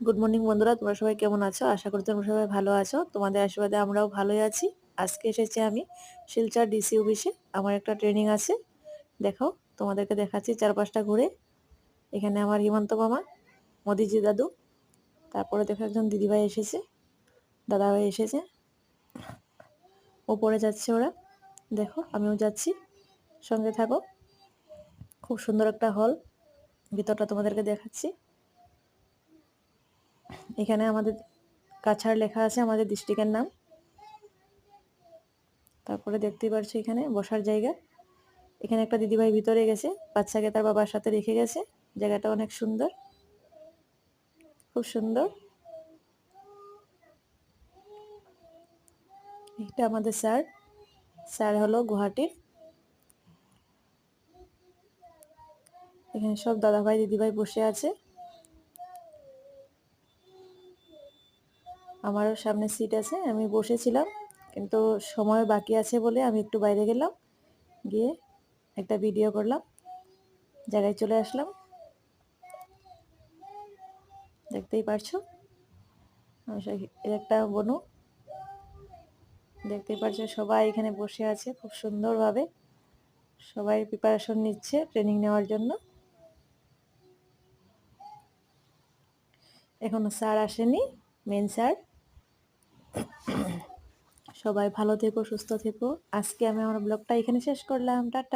Good morning বন্ধুরা। তোমরা সবাই কেমন আছো? আশা করি তোমরা সবাই ভালো আছো। তোমাদের আশীর্বাদে আমরাও ভালোই আছি। আজকে এসেছি আমি শিলচর ডিসি অফিসে আমার একটা ট্রেনিং আছে। দেখো, তোমাদেরকে দেখাচ্ছি চারপাশটা ঘুরে। এখানে আমার হিমন্ত মামা, মোদিজি দাদু, তারপরে দেখো একজন দিদিভাই এসেছে, দাদাভাই এসেছে। ওপরে যাচ্ছে ওরা। দেখো, আমিও যাচ্ছি। সঙ্গে থাকো। খুব সুন্দর একটা হল ভিতরটা তোমাদেরকে দেখাচ্ছি। এখানে আমাদের কাছাড় লেখা আছে, আমাদের ডিস্ট্রিক্টের নাম। তারপরে দেখতেই পারছ এখানে বসার জায়গা। এখানে একটা দিদিভাই ভিতরে গেছে, বাচ্চাকে তার বাবার সাথে রেখে গেছে। জায়গাটা অনেক সুন্দর, খুব সুন্দর। এটা আমাদের স্যার। স্যার হলো গুয়াহাটির। এখানে সব দাদাভাই, দিদিভাই বসে আছে। আমারও সামনে সিট আছে, আমি বসেছিলাম, কিন্তু সময় বাকি আছে বলে আমি একটু বাইরে গেলাম, গিয়ে একটা ভিডিও করলাম, জায়গায় চলে আসলাম। দেখতেই পারছ? এর একটা বনু, দেখতেই পারছ সবাই এখানে বসে আছে খুব সুন্দরভাবে, সবাই প্রিপারেশন নিচ্ছে ট্রেনিং নেওয়ার জন্য। এখনও স্যার আসেনি মেন স্যার সবাই ভালো থেকো সুস্থ থেকো। আজকে আমি আমার ব্লগটা এখানে শেষ করলাম। টাটা।